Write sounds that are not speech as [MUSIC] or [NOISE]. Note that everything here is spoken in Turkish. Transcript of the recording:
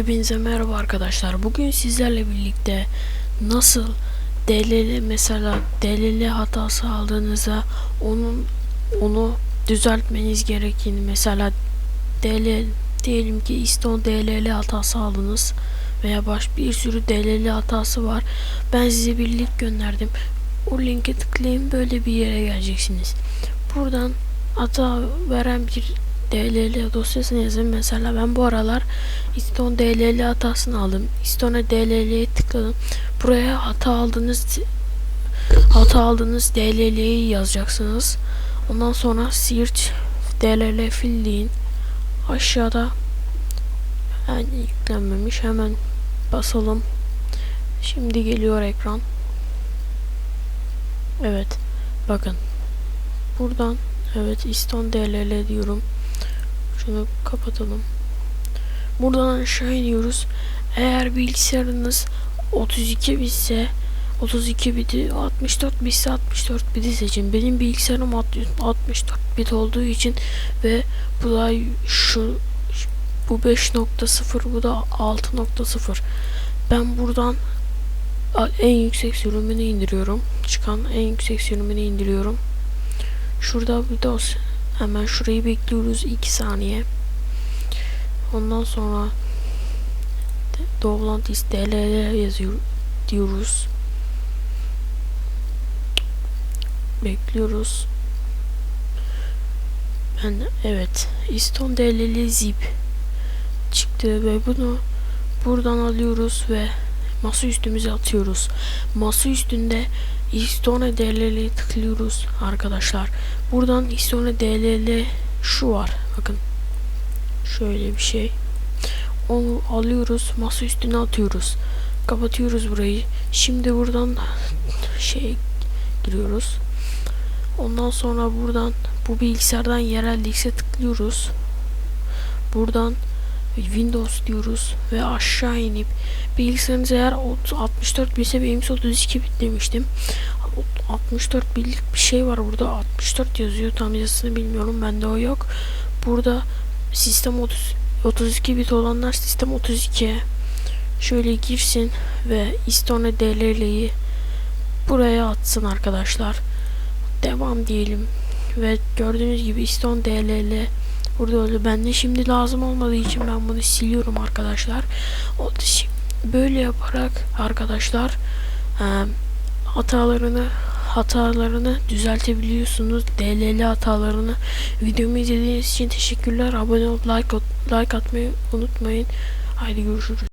Hepinize merhaba arkadaşlar. Bugün sizlerle birlikte nasıl DLL mesela DLL hatası aldığınızda onun onu düzeltmeniz gerektiğini mesela DLL diyelim ki İston DLL hatası aldınız veya baş bir sürü DLL hatası var. Ben size bir link gönderdim. O linke tıklayın böyle bir yere geleceksiniz. Buradan hata veren bir DLL dosyasını yazın. Mesela ben bu aralar Iston DLL hatasını aldım. Iston'a DLL'ye tıkladım. Buraya hata aldığınız hata aldığınız DLL'yi yazacaksınız. Ondan sonra search DLL fil deyin. Aşağıda yani yüklenmemiş. Hemen basalım. Şimdi geliyor ekran. Evet. Bakın. Buradan evet Iston DLL diyorum. Şunu kapatalım. Buradan aşağı iniyoruz. Eğer bilgisayarınız 32 bitse 32 biti 64 bitse 64 biti seçin. Benim bilgisayarım 64 bit olduğu için ve bu da şu bu 5.0 bu da 6.0. Ben buradan en yüksek sürümünü indiriyorum. Çıkan en yüksek sürümünü indiriyorum. Şurada bir dosya Hemen şurayı bekliyoruz 2 saniye. Ondan sonra Dovlantis DLL yazıyor diyoruz. Bekliyoruz. Ben evet Iston DLL zip çıktı ve bunu buradan alıyoruz ve masa üstümüze atıyoruz. Masa üstünde Istone DLL'ye tıklıyoruz arkadaşlar. Buradan Istone DLL şu var. Bakın. Şöyle bir şey. Onu alıyoruz. Masa üstüne atıyoruz. Kapatıyoruz burayı. Şimdi buradan [LAUGHS] şey giriyoruz. Ondan sonra buradan bu bilgisayardan yerel X'e tıklıyoruz. Buradan Windows diyoruz ve aşağı inip bilgisayarınız eğer 64 bitse benim 32 bit demiştim 64 bitlik bir şey var burada. 64 yazıyor. Tam yazısını bilmiyorum. Bende o yok. Burada sistem 30 32 bit olanlar sistem 32 şöyle girsin ve istone DLL'yi buraya atsın arkadaşlar. Devam diyelim. Ve gördüğünüz gibi iston DLL Burada öyle bende şimdi lazım olmadığı için ben bunu siliyorum arkadaşlar. O böyle yaparak arkadaşlar e, hatalarını hatalarını düzeltebiliyorsunuz. DLL hatalarını videomu izlediğiniz için teşekkürler. Abone olup like like atmayı unutmayın. Haydi görüşürüz.